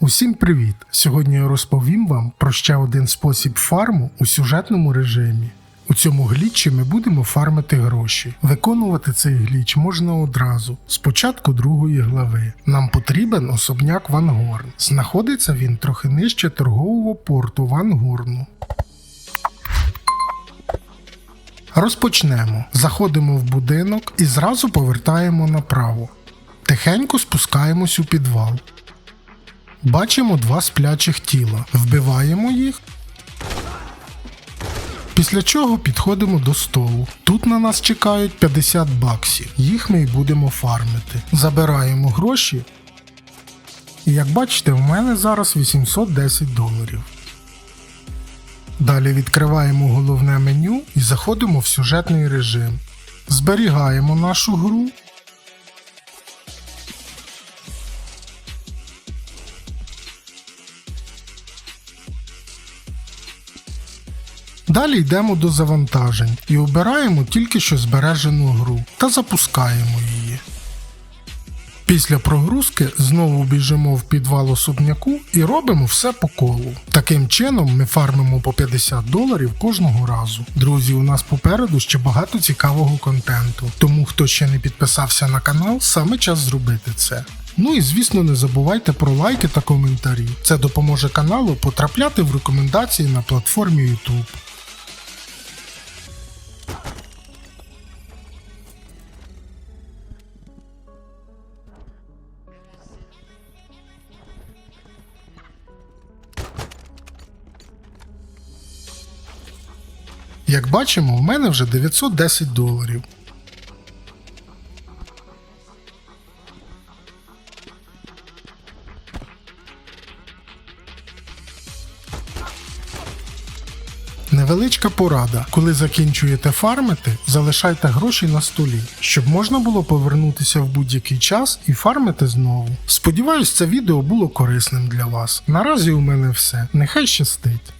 Усім привіт! Сьогодні я розповім вам про ще один спосіб фарму у сюжетному режимі. У цьому глічі ми будемо фармити гроші. Виконувати цей гліч можна одразу, з початку другої глави. Нам потрібен особняк Ван Горн. Знаходиться він трохи нижче торгового порту Ван Горну. Розпочнемо. Заходимо в будинок і зразу повертаємо направо. Тихенько спускаємось у підвал. Бачимо два сплячих тіла. Вбиваємо їх. Після чого підходимо до столу. Тут на нас чекають 50 баксів. Їх ми й будемо фармити. Забираємо гроші. І як бачите, в мене зараз 810 доларів. Далі відкриваємо головне меню і заходимо в сюжетний режим. Зберігаємо нашу гру. Далі йдемо до завантажень і обираємо тільки що збережену гру та запускаємо її. Після прогрузки знову біжимо в підвал особняку і робимо все по колу. Таким чином ми фармимо по 50 доларів кожного разу. Друзі, у нас попереду ще багато цікавого контенту, тому хто ще не підписався на канал, саме час зробити це. Ну і звісно, не забувайте про лайки та коментарі. Це допоможе каналу потрапляти в рекомендації на платформі YouTube. Як бачимо, у мене вже 910 доларів. Невеличка порада. Коли закінчуєте фармити, залишайте гроші на столі, щоб можна було повернутися в будь-який час і фармити знову. Сподіваюсь, це відео було корисним для вас. Наразі у мене все. Нехай щастить.